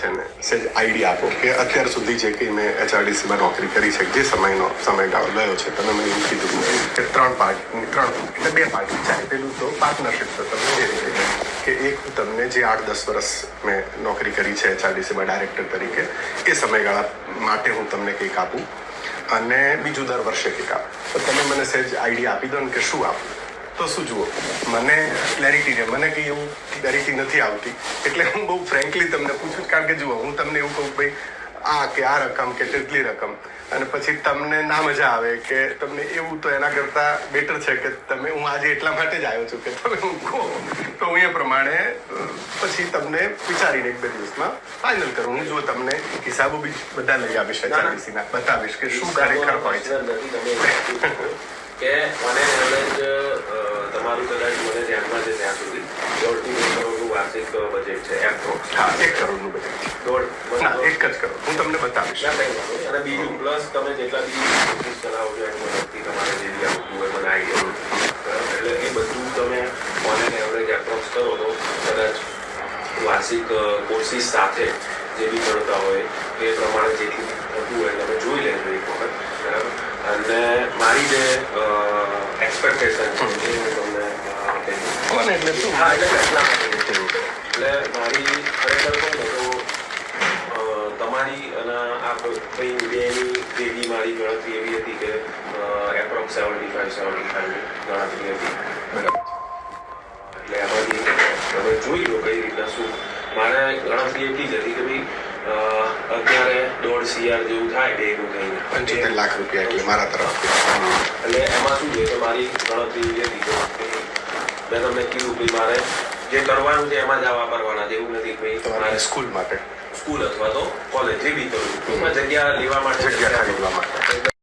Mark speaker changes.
Speaker 1: છે ને સેજ આઈડિયા આપો કે અત્યાર સુધી જે કંઈ મેં એચઆરડીસીમાં નોકરી કરી છે, જે સમયનો સમયગાળો ગયો છે, તમે મને એવું કીધું કે ત્રણ પાર્ટ, ત્રણ, એટલે બે પાર્ટી વિચારે પેલું તો પાર્ટનરશિપ તો તમે જે રીતે કે એક તમને જે આઠ, દસ વર્ષ મેં નોકરી કરી છે એચઆરડીસીમાં ડાયરેક્ટર તરીકે, એ સમયગાળા માટે હું તમને કંઈક આપું. અને બીજું દર વર્ષે કંઈક આપું. તો તમે મને સહેજ આઈડિયા આપી દો ને કે શું આપું. તો શું જુઓ મને ક્લેરિટી છે. મને કંઈ એવું ક્લેરિટી નથી આવતી. એટલે હું બહુ ફ્રેન્કલી તમને પૂછું કારણ કે જુઓ હું તમને એવું કહું ભાઈ આ કે આ રકમ કે તેટલી રકમ. અને પછી તમને ના મજા આવે કે તમને એવું તો એના કરતાં બેટર છે કે તમે હું આજે એટલા માટે જ આવ્યો છું કે તમે હું કહો. તો હું એ પ્રમાણે પછી તમને વિચારીને એક બે દિવસમાં ફાઇનલ કરું. હું જો તમને હિસાબો બી બધા લઈ આવીશ બતાવીશ કે શું ખરેખર હોય છે.
Speaker 2: કે મને એવરેજ તમારું કદાચ મને ધ્યાનમાં છે ત્યાં સુધી દોઢથી બે વાર્ષિક બજેટ છે.
Speaker 1: હા એક કરોડનું બજેટ
Speaker 2: દોઢ
Speaker 1: ના એક જ કરોડ. હું તમને બતાવીશ.
Speaker 2: અને બીજું પ્લસ તમે જેટલા બી બિઝનેસ ચલાવો છો એની મદદથી તમારે જે બી આવતું હોય આઈડિયા એટલે એ બધું તમે ઓનલાઈન એવરેજ એપ્રોક્સ કરો તો કદાચ વાર્ષિક કોર્સિસ સાથે જે બી કરતા હોય એ પ્રમાણે જેટલું થતું હોય તમે જોઈ લેજો એક વખત. બરાબર? અને મારી જે એક્સપેક્ટેશન છે એ હું તમને.
Speaker 1: કોને એટલે શું?
Speaker 2: હા એટલે એટલા માટે. તમારી અને આ કઈ બેની ભેગી મારી ગણતરી એવી હતી કે approx seventy five seventy five ગણતરી હતી? એટલે એમાંથી તમે જોઈ લો કઈ રીતના શું. મારે ગણતરી એટલી જ હતી કે ભાઈ અ, અત્યારે દોઢ સીઆર જેવું થાય બેનું થઈને
Speaker 1: પંચોતેર લાખ રૂપિયા એટલે મારા તરફ
Speaker 2: એટલે એમાં શું છે કે મારી ગણતરી એવી હતી કે મેં તમને કીધું કે મારે જે કરવાનું છે એમાં જ આ વાપરવાના જેવું નથી ભાઈ
Speaker 1: તમારે સ્કૂલ માટે.
Speaker 2: સ્કૂલ અથવા તો કોલેજ જે બી કરવું એમાં જગ્યા લેવા માટે
Speaker 1: જગ્યા ખરીદવા માટે.